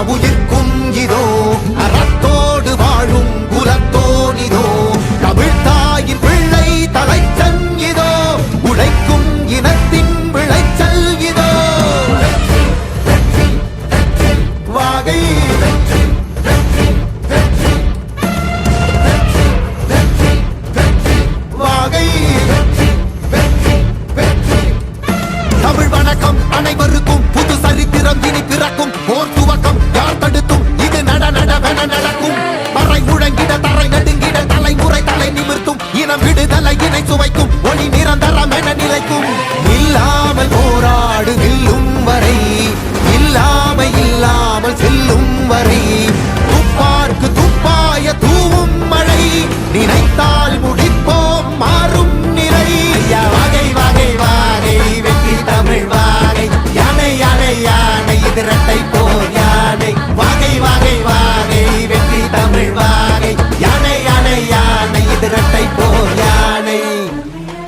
바보야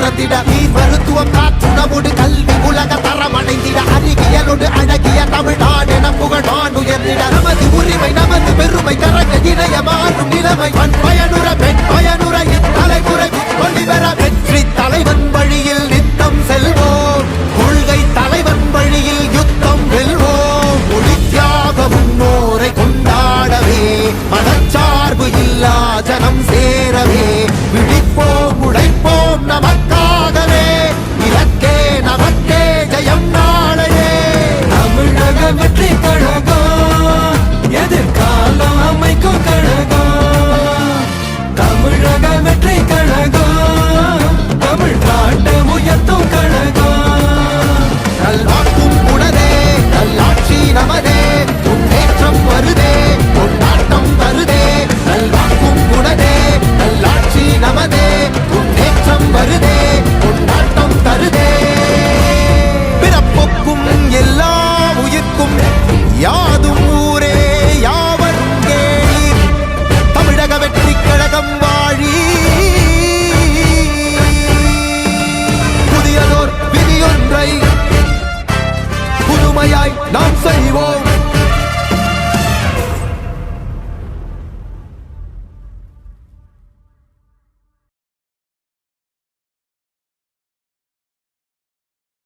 பிறந்திட நீ மருத்துவம் காற்றுணவோடு கல்வி உலக தரம் அடைந்திட அறிவியலோடு அழகிய தமிழ்நாடு என புகழான் உயர்ந்திட. நமது உரிமை நமது பெருமை கரங்க இணைய மாறும் நிலைமை பண் பெண் everything